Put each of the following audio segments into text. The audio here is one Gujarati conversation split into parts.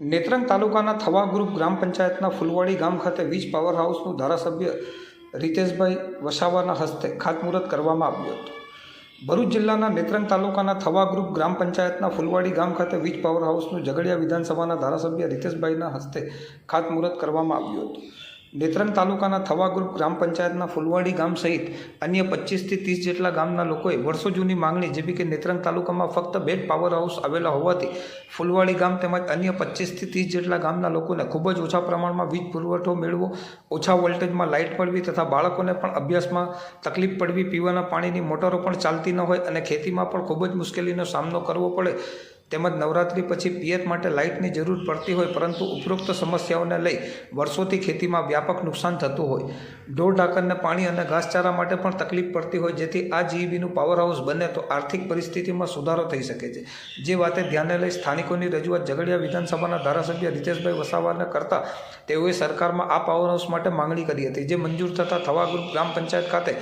નેત્રંગ તાલુકાના થવા ગ્રુપ ગ્રામ પંચાયતના ફુલવાડી ગામ ખાતે વીજ પાવર હાઉસનું ધારાસભ્ય રીતેશભાઈ વસાવાના હસ્તે ખાતમુહૂર્ત કરવામાં આવ્યું હતું. ભરૂચ જિલ્લાના નેત્રંગ તાલુકાના થવા ગ્રુપ ગ્રામ પંચાયતના ફુલવાડી ગામ ખાતે વીજ પાવર હાઉસનું ઝઘડિયા વિધાનસભાના ધારાસભ્ય રીતેશભાઈના હસ્તે ખાતમુહૂર્ત કરવામાં આવ્યું હતું. નેત્રંગ તાલુકાના થવા ગ્રુપ ગ્રામ પંચાયતના ફુલવાડી ગામ સહિત અન્ય પચીસથી ત્રીસ જેટલા ગામના લોકોએ વર્ષો જૂની માંગણી જેવી કે નેત્રંગ તાલુકામાં ફક્ત બે પાવર હાઉસ આવેલા હોવાથી ફુલવાડી ગામ તેમજ અન્ય પચીસથી ત્રીસ જેટલા ગામના લોકોને ખૂબ જ ઓછા પ્રમાણમાં વીજ પુરવઠો મેળવો, ઓછા વોલ્ટેજમાં લાઇટ પડવી તથા બાળકોને પણ અભ્યાસમાં તકલીફ પડવી, પીવાના પાણીની મોટરો પણ ચાલતી ન હોય અને ખેતીમાં પણ ખૂબ જ મુશ્કેલીનો સામનો કરવો પડે તેમજ નવરાત્રિ પછી પિયત માટે લાઇટની જરૂર પડતી હોય, પરંતુ ઉપરોક્ત સમસ્યાઓને લઈ વર્ષોથી ખેતીમાં વ્યાપક નુકસાન થતું હોય. ઢોર ઢાંકરને પાણી અને ઘાસચારા માટે પણ તકલીફ પડતી હોય, જેથી આ જીઈબીનું પાવર હાઉસ બને તો આર્થિક પરિસ્થિતિમાં સુધારો થઈ શકે છે. જે વાતે ધ્યાને લઈ સ્થાનિકોની રજૂઆત ઝઘડિયા વિધાનસભાના ધારાસભ્ય રીતેશભાઈ વસાવાને કરતા તેઓએ સરકારમાં આ પાવર હાઉસ માટે માંગણી કરી હતી, જે મંજૂર થતાં થવા ગ્રુપ ગ્રામ પંચાયત ખાતે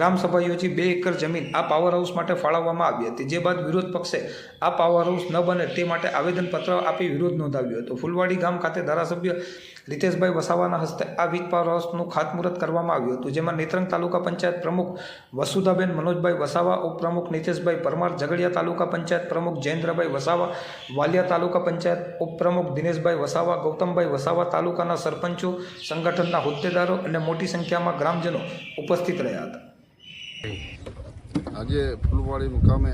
ગ્રામસભા યોજી બે એકર જમીન આ પાવર હાઉસ માટે ફાળવવામાં આવી હતી. જે બાદ વિરોધ પક્ષે આ પાવર હાઉસ ન બને તે માટે આવેદનપત્ર આપી વિરોધ નોંધાવ્યો હતો. ફુલવાડી ગામ ખાતે ધારાસભ્ય રીતેશભાઈ વસાવાના હસ્તે આ વીજ પાવરહાઉસનું ખાતમુહૂર્ત કરવામાં આવ્યું હતું, જેમાં નેત્રંગ તાલુકા પંચાયત પ્રમુખ વસુધાબેન મનોજભાઈ વસાવા, ઉપપ્રમુખ નીતેશભાઈ પરમાર, ઝઘડિયા તાલુકા પંચાયત પ્રમુખ જયેન્દ્રભાઈ વસાવા, વાલિયા તાલુકા પંચાયત ઉપપ્રમુખ દિનેશભાઈ વસાવા, ગૌતમભાઈ વસાવા તાલુકાના સરપંચો, સંગઠનના હોદ્દેદારો અને મોટી સંખ્યામાં ગ્રામજનો ઉપસ્થિત રહ્યા હતા. આજે ફૂલવાડી મુકામે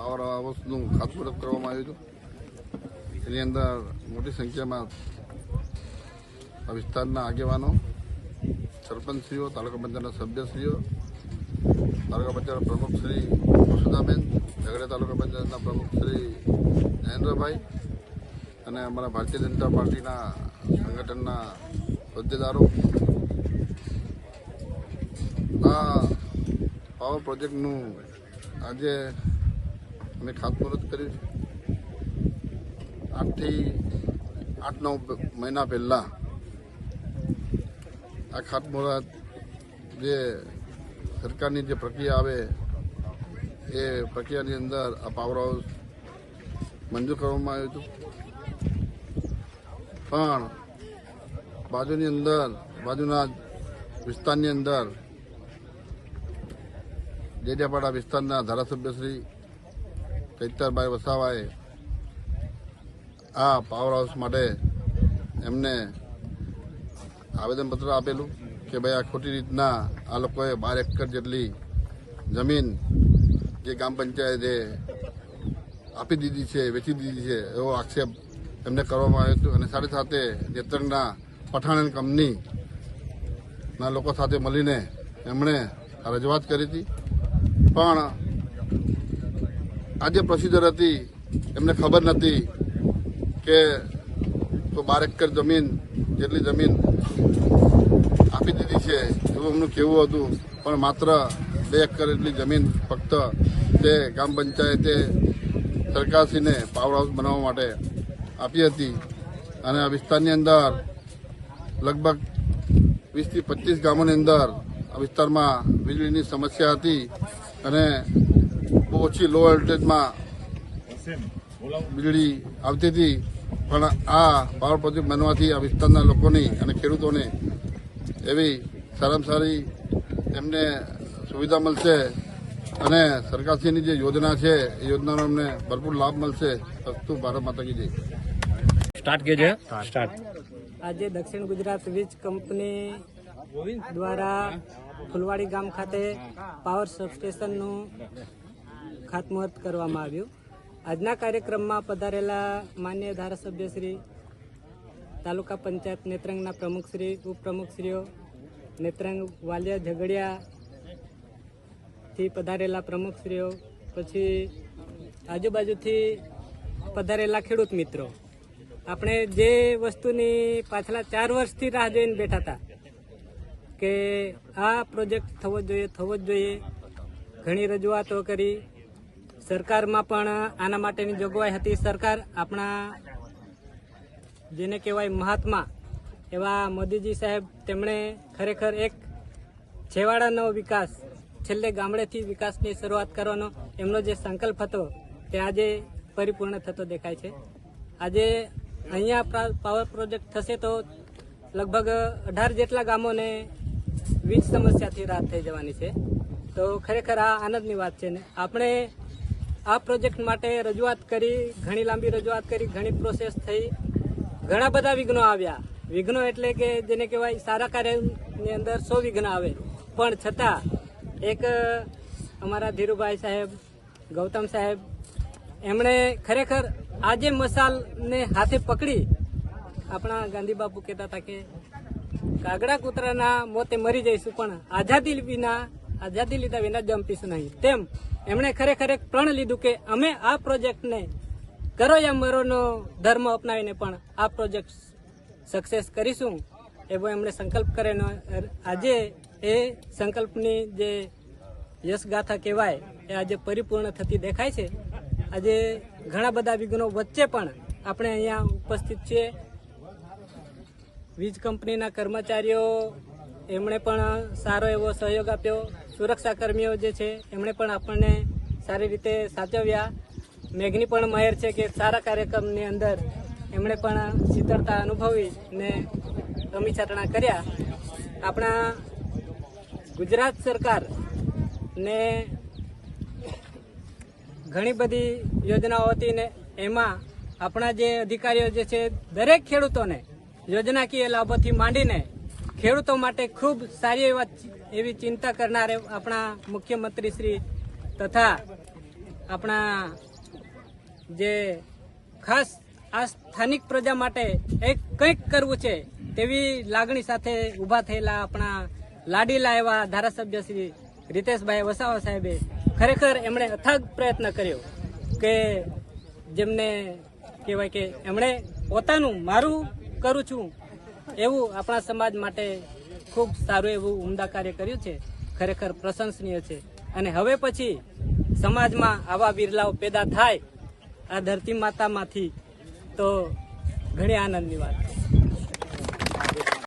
પાવર હાઉસનું ખાતમુહૂર્ત કરવામાં આવ્યું હતું એની અંદર મોટી સંખ્યામાં આ વિસ્તારના આગેવાનો, સરપંચશ્રીઓ, તાલુકા પંચાયતના સભ્યશ્રીઓ, તાલુકા પંચાયતના પ્રમુખ શ્રી વસુધાબેન ઝઘડા તાલુકા પંચાયતના પ્રમુખ શ્રી નરેન્દ્રભાઈ અને અમારા ભારતીય જનતા પાર્ટીના સંગઠનના હોદ્દેદારો. આ પાવર પ્રોજેક્ટનું આજે અમે ખાતમુહૂર્ત કર્યું છે. આઠથી આઠ નવ મહિના પહેલાં આ ખાતમુહૂર્ત જે સરકારની જે પ્રક્રિયા આવે, એ પ્રક્રિયાની અંદર આ પાવર હાઉસ મંજૂર કરવામાં આવ્યું હતું. પણ બાજુની અંદર, બાજુના વિસ્તારની અંદર જેડિયાપાડા વિસ્તારના ધારાસભ્ય શ્રી ચૈતરભાઈ વસાવાએ આ પાવર હાઉસ માટે એમને આવેદનપત્ર આપેલું કે ભાઈ આ ખોટી રીતના આ લોકોએ બાર એકર જેટલી જમીન જે ગ્રામ પંચાયતે આપી દીધી છે, વેચી દીધી છે, એવો આક્ષેપ એમને કરવામાં આવ્યો હતો. અને સાથે સાથે નેત્રંગના પઠાણ કંપનીના લોકો સાથે મળીને એમણે રજૂઆત કરી હતી. પણ આ જે પ્રોસિજર હતી, એમને ખબર નથી કે તો બાર એકર જમીન, જેટલી જમીન આપી દીધી છે, એવું એમનું કહેવું હતું. પણ માત્ર બે એકર એટલી જમીન ફક્ત તે ગ્રામ પંચાયતે સરકારશ્રીને પાવર હાઉસ બનાવવા માટે આપી હતી. અને આ વિસ્તારની અંદર લગભગ વીસથી પચીસ ગામોની અંદર આ વિસ્તારમાં વીજળીની સમસ્યા હતી અને બહુ ઓછી લો વોલ્ટેજમાં વીજળી આવતી હતી. પણ આ પાવર પ્રોજેક્ટ બનવાથી આ વિસ્તારના લોકોની અને ખેડૂતોને એવી સારામાં સારી એમને સુવિધા મળશે અને સરકારશ્રીની જે યોજના છે એ યોજનાનો અમને ભરપૂર લાભ મળશે. સસ્તું ભારત માતા કી જય. સ્ટાર્ટ કે છે સ્ટાર્ટ. આજે દક્ષિણ ગુજરાત વીજ કંપની દ્વારા ફુલવાડી ગામ ખાતે પાવર સબસ્ટેશનનું ખાતમુહૂર્ત કરવામાં આવ્યું. આજના કાર્યક્રમમાં પધારેલા માન્ય ધારાસભ્ય શ્રી, તાલુકા પંચાયત નેત્રંગના પ્રમુખશ્રી ઉપપ્રમુખશ્રીઓ, નેત્રંગ વાલિયા ઝઘડિયાથી પધારેલા પ્રમુખશ્રીઓ, પછી આજુબાજુથી પધારેલા ખેડૂત મિત્રો. આપણે જે વસ્તુની પાછલા ચાર વર્ષથી રાહ જોઈને બેઠા હતા કે આ પ્રોજેક્ટ થવો જોઈએ, થવો જ જોઈએ. ઘણી રજૂઆતો કરી. સરકારમાં પણ આના માટેની જોગવાઈ હતી. સરકાર આપણા જેને કહેવાય મહાત્મા, એવા મોદીજી સાહેબ, તેમણે ખરેખર એક છેવાડાનો વિકાસ, છેલ્લે ગામડેથી વિકાસની શરૂઆત કરવાનો એમનો જે સંકલ્પ હતો, તે આજે પરિપૂર્ણ થતો દેખાય છે. આજે અહીંયા પાવર પ્રોજેક્ટ થશે તો લગભગ અઢાર જેટલા ગામોને વીજ સમસ્યાથી રાહત થઈ જવાની છે. તો ખરેખર આ આનંદની વાત છે ને. આપણે આ પ્રોજેક્ટ માટે રજૂઆત કરી, ઘણી લાંબી રજૂઆત કરી, ઘણી પ્રોસેસ થઈ. ઘણા બધા વિઘ્નો આવ્યા. વિઘ્નો એટલે કે જેને કહેવાય સારા કાર્યની અંદર સો વિઘ્ન આવે. પણ છતાં, એક અમારા ધીરુભાઈ સાહેબ, ગૌતમ સાહેબ, એમણે ખરેખર આજે મસાલને હાથે પકડી, આપણા ગાંધી બાપુ કહેતા હતા કે, કાગડા કૂતરાના મોતે મરી જઈશું, પણ આઝાદી વિના આઝાદી લીધા વિના જંપીશું નહીં. તેમ એમણે ખરેખર એક પ્રણ લીધું કે અમે આ પ્રોજેક્ટને કરો યા મરોનો ધર્મ અપનાવીને પણ આ પ્રોજેક્ટ સક્સેસ કરીશું એવો એમણે સંકલ્પ કરેલો. આજે એ સંકલ્પની જે યશગાથા કહેવાય, એ આજે પરિપૂર્ણ થતી દેખાય છે. આજે ઘણા બધા વિઘ્નો વચ્ચે પણ આપણે અહીંયા ઉપસ્થિત છીએ. વીજ કંપનીના કર્મચારીઓ એમણે પણ સારો એવો સહયોગ આપ્યો. સુરક્ષા કર્મીઓ જે છે, એમણે પણ આપણને સારી રીતે સાચવ્યા. મેઘની પણ મહેર છે કે સારા કાર્યક્રમની અંદર એમણે પણ શીતળતા અનુભવી ને રમી છાટણા કર્યા. આપણા ગુજરાત સરકાર ને ઘણી બધી યોજનાઓ હતી ને એમાં આપણા જે અધિકારીઓ જે છે, દરેક ખેડૂતોને યોજનાકીય લાભોથી માંડીને ખેડૂતો માટે ખૂબ સારી એવા એવી ચિંતા કરનાર આપણા મુખ્યમંત્રી શ્રી તથા આપણા જે ખાસ આ સ્થાનિક પ્રજા માટે એક કંઈક કરવું છે તેવી લાગણી સાથે ઊભા થયેલા આપણા લાડીલા એવા ધારાસભ્ય શ્રી રીતેશભાઈ વસાવા સાહેબે ખરેખર એમણે અથાગ પ્રયત્ન કર્યો કે જેમને કહેવાય કે એમણે પોતાનું મારું કરું છું એવું આપણા સમાજ માટે ખૂબ સારું એવું ઉમદા કાર્ય કર્યું છે. ખરેખર પ્રશંસનીય છે. અને હવે પછી સમાજમાં આવા બિરલાઓ પેદા થાય, આ ધરતી માતામાંથી તો ઘણી આનંદની વાત છે.